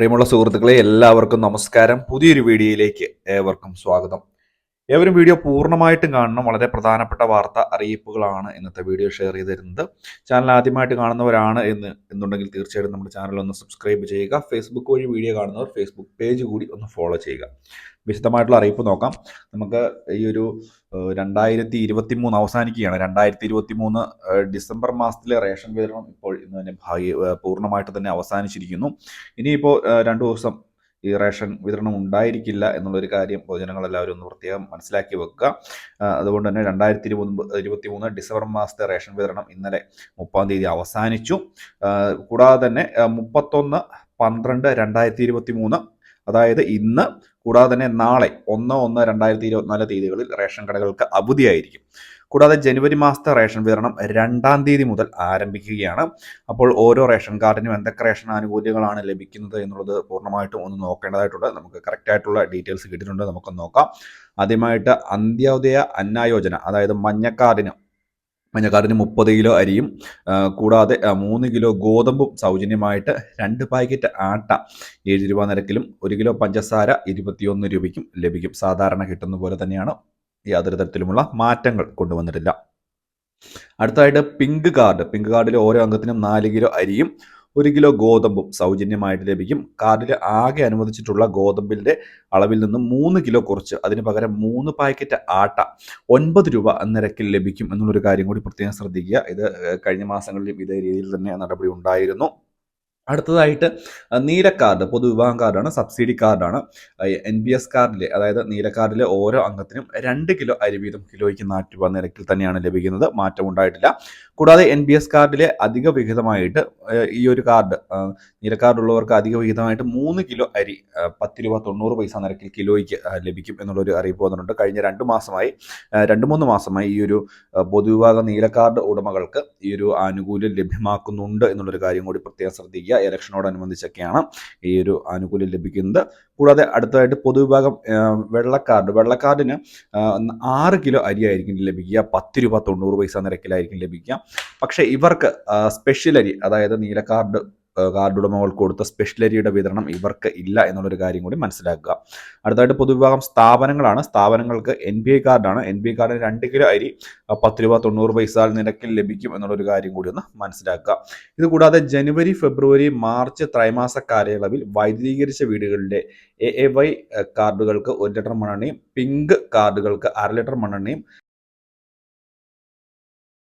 പ്രിയമുള്ള സുഹൃത്തുക്കളെ എല്ലാവർക്കും നമസ്കാരം. പുതിയൊരു വീഡിയോയിലേക്ക് ഏവർക്കും സ്വാഗതം. ഏവരും വീഡിയോ പൂർണമായിട്ടും കാണണം. വളരെ പ്രധാനപ്പെട്ട വാർത്ത അറിയിപ്പുകളാണ് ഇന്നത്തെ വീഡിയോ ഷെയർ ചെയ്ത് തരുന്നത് ചാനൽ ആദ്യമായിട്ട് കാണുന്നവരാണ് എന്ന് എന്നുണ്ടെങ്കിൽ തീർച്ചയായിട്ടും നമ്മുടെ ചാനൽ ഒന്ന് സബ്സ്ക്രൈബ് ചെയ്യുക. ഫേസ്ബുക്ക് വഴി വീഡിയോ കാണുന്നവർ ഫേസ്ബുക്ക് പേജ് കൂടി ഒന്ന് ഫോളോ ചെയ്യുക. വിശദമായിട്ടുള്ള അറിയിപ്പ് നോക്കാം. നമുക്ക് ഈ ഒരു രണ്ടായിരത്തി ഇരുപത്തി മൂന്ന് അവസാനിക്കുകയാണ്. രണ്ടായിരത്തി ഇരുപത്തി മൂന്ന് ഡിസംബർ മാസത്തിലെ റേഷൻ വിതരണം ഇപ്പോൾ ഇന്ന് തന്നെ ഭാഗ്യ പൂർണമായിട്ട് തന്നെ അവസാനിച്ചിരിക്കുന്നു. ഇനിയിപ്പോൾ രണ്ടു ദിവസം ഈ റേഷൻ വിതരണം ഉണ്ടായിരിക്കില്ല എന്നുള്ളൊരു കാര്യം പൊതുജനങ്ങളെല്ലാവരും ഒന്ന് പ്രത്യേകം മനസ്സിലാക്കി വെക്കുക. അതുകൊണ്ട് തന്നെ രണ്ടായിരത്തി ഇരുപത് ഇരുപത്തി മൂന്ന് ഡിസംബർ മാസത്തെ റേഷൻ വിതരണം ഇന്നലെ മുപ്പാം തീയതി അവസാനിച്ചു. കൂടാതെ തന്നെ മുപ്പത്തൊന്ന് പന്ത്രണ്ട് രണ്ടായിരത്തി ഇരുപത്തി മൂന്ന് അതായത് ഇന്ന് കൂടാതെ തന്നെ നാളെ ഒന്ന് ഒന്ന് രണ്ടായിരത്തി ഇരുപത്തിനാല് തീയതികളിൽ റേഷൻ കടകൾക്ക് അവധിയായിരിക്കും. കൂടാതെ ജനുവരി മാസത്തെ റേഷൻ വിതരണം രണ്ടാം തീയതി മുതൽ ആരംഭിക്കുകയാണ്. അപ്പോൾ ഓരോ റേഷൻ കാർഡിനും എന്തൊക്കെ റേഷൻ ആനുകൂല്യങ്ങളാണ് ലഭിക്കുന്നത് എന്നുള്ളത് പൂർണമായിട്ടും ഒന്ന് നോക്കേണ്ടതായിട്ടുണ്ട്. നമുക്ക് കറക്റ്റ് ആയിട്ടുള്ള ഡീറ്റെയിൽസ് കിട്ടിയിട്ടുണ്ട്. നമുക്ക് നോക്കാം. ആദ്യമായിട്ട് അന്ത്യോദയ അന്നായോജന അതായത് മഞ്ഞക്കാർഡിന് മഞ്ഞക്കാർഡിന് മുപ്പത് കിലോ അരിയും കൂടാതെ മൂന്ന് കിലോ ഗോതമ്പും സൗജന്യമായിട്ട് രണ്ട് പാക്കറ്റ് ആട്ട ഏഴ് രൂപ നിരക്കിലും ഒരു കിലോ പഞ്ചസാര ഇരുപത്തിയൊന്ന് രൂപയ്ക്കും ലഭിക്കും. സാധാരണ കിട്ടുന്ന പോലെ തന്നെയാണ് യാതൊരു തരത്തിലുമുള്ള മാറ്റങ്ങൾ കൊണ്ടുവന്നിട്ടില്ല. അടുത്തതായിട്ട് പിങ്ക് കാർഡ്. പിങ്ക് കാർഡിൽ ഓരോ അംഗത്തിനും നാല് കിലോ അരിയും ഒരു കിലോ ഗോതമ്പും സൗജന്യമായിട്ട് ലഭിക്കും. കാർഡിൽ ആകെ അനുവദിച്ചിട്ടുള്ള ഗോതമ്പിന്റെ അളവിൽ നിന്ന് മൂന്ന് കിലോ കുറച്ച് അതിന് പകരം മൂന്ന് പാക്കറ്റ് ആട്ട ഒൻപത് രൂപ നിരക്കിൽ ലഭിക്കും എന്നുള്ളൊരു കാര്യം കൂടി പ്രത്യേകം ശ്രദ്ധിക്കുക. ഇത് കഴിഞ്ഞ മാസങ്ങളിലും ഇതേ രീതിയിൽ തന്നെ നടപടി ഉണ്ടായിരുന്നു. അടുത്തതായിട്ട് നീല കാർഡ് പൊതുവിഭാഗം കാർഡാണ്. സബ്സിഡി കാർഡാണ് എൻ ബി എസ് കാർഡിലെ അതായത് നീല കാർഡിലെ ഓരോ അംഗത്തിനും രണ്ട് കിലോ അരി വീതം കിലോയ്ക്ക് നാല് രൂപ നിരക്കിൽ തന്നെയാണ് ലഭിക്കുന്നത്. മാറ്റം ഉണ്ടായിട്ടില്ല. കൂടാതെ എൻ ബി എസ് കാർഡിലെ അധിക വിഹിതമായിട്ട് ഈ ഒരു കാർഡ് നീല കാർഡുള്ളവർക്ക് അധിക വിഹിതമായിട്ട് മൂന്ന് കിലോ അരി പത്ത് രൂപ തൊണ്ണൂറ് പൈസ നിരക്കിൽ കിലോയ്ക്ക് ലഭിക്കും എന്നുള്ളൊരു അറിയിപ്പ് വന്നിട്ടുണ്ട്. കഴിഞ്ഞ രണ്ട് മാസമായി രണ്ട് മൂന്ന് മാസമായി ഈ ഒരു പൊതുവിഭാഗം നീല കാർഡ് ഉടമകൾക്ക് ഈ ഒരു ആനുകൂല്യം ലഭ്യമാക്കുന്നുണ്ട് എന്നുള്ളൊരു കാര്യം കൂടി പ്രത്യേകം ശ്രദ്ധിക്കുക. ഇലക്ഷനോടനുബന്ധിച്ചൊക്കെയാണ് ഈ ഒരു ആനുകൂല്യം ലഭിക്കുന്നത്. കൂടാതെ അടുത്തതായിട്ട് പൊതുവിഭാഗം വെള്ളക്കാർഡ് വെള്ളക്കാർഡിന് ആറ് കിലോ അരി ആയിരിക്കും ലഭിക്കുക. പത്ത് രൂപ തൊണ്ണൂറ് പൈസ നിരക്കിലായിരിക്കും ലഭിക്കുക. പക്ഷേ ഇവർക്ക് സ്പെഷ്യൽ അരി അതായത് നീല കാർഡ് ആഹ്, ഉടമകൾക്ക് കൊടുത്ത സ്പെഷ്യൽ അരിയുടെ വിതരണം ഇവർക്ക് ഇല്ല എന്നുള്ളൊരു കാര്യം കൂടി മനസ്സിലാക്കുക. അടുത്തായിട്ട് പൊതുവിഭാഗം സ്ഥാപനങ്ങളാണ്. സ്ഥാപനങ്ങൾക്ക് എൻ ബി ഐ കാർഡാണ് എൻ ബി ഐ കാർഡിന് രണ്ട് കിലോ അരി പത്ത് രൂപ തൊണ്ണൂറ് പൈസ നിരക്കിൽ ലഭിക്കും എന്നുള്ളൊരു കാര്യം കൂടി ഒന്ന് മനസ്സിലാക്കുക. ഇത് കൂടാതെ ജനുവരി ഫെബ്രുവരി മാർച്ച് ത്രൈമാസ കാലയളവിൽ വൈദ്യുതീകരിച്ച വീടുകളിലെ എ എ വൈ കാർഡുകൾക്ക് ഒരു ലിറ്റർ മണ്ണെണ്ണയും പിങ്ക് കാർഡുകൾക്ക് അര ലിറ്റർ മണ്ണെണ്ണയും